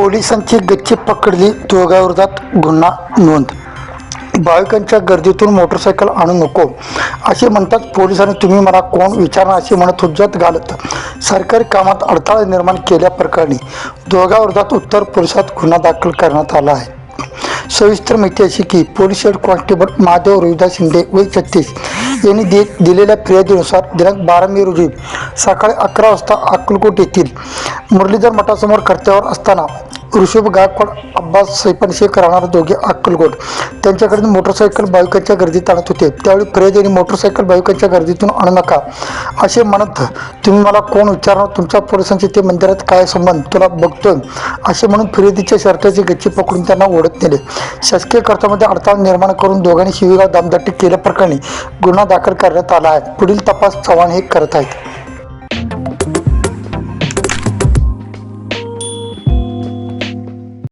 पोलिसांची गच्ची पकडली. दोघांविरोधात गुन्हा नोंद. भाविकांच्या गर्दीतून मोटरसायकल आणू नको. असे म्हणतात पोलिसांनी. तुम्ही मला कोण विचारणा असे म्हणत हुज्जत घालत सरकारी कामात अडथळा निर्माण केल्याप्रकरणी दोघांविरोधात उत्तर पोलिसात गुन्हा दाखल करण्यात आला आहे. सविस्तर माहिती अशी की police head constable Mahadev Rohidas Shinde वय छत्तीस यांनी दे दिलेल्या फिर्यादीनुसार दिनांक बारा मे रोजी सकाळी अकरा वाजता अक्कलकोट येथील मुरलीधर मठासमोर कर्त्यावर असताना ऋषभ गायकवाड अब्बास सैपन शेख राहणार दोघे अक्कलकोट. त्यांच्याकडून मोटरसायकल बाईकांच्या गर्दीत आणत होते. त्यावेळी फिर्यादीने मोटरसायकल बाईकांच्या गर्दीतून आणू नका. असे म्हणत तुम्ही मला कोण विचारणार? तुमच्या पोलिसांचे ते मंदिरात काय संबंध? तुला बघतोय. असे म्हणून फिर्यादीच्या शर्टाची गच्ची पकडून त्यांना ओढत नेले. शासकीय खर्चामध्ये अडथळा निर्माण करून दोघांनी शिवीगाव दामदाटी केल्याप्रकरणी गुन्हा दाखल करण्यात आला आहे. पुढील तपास चव्हाण हे करत आहेत.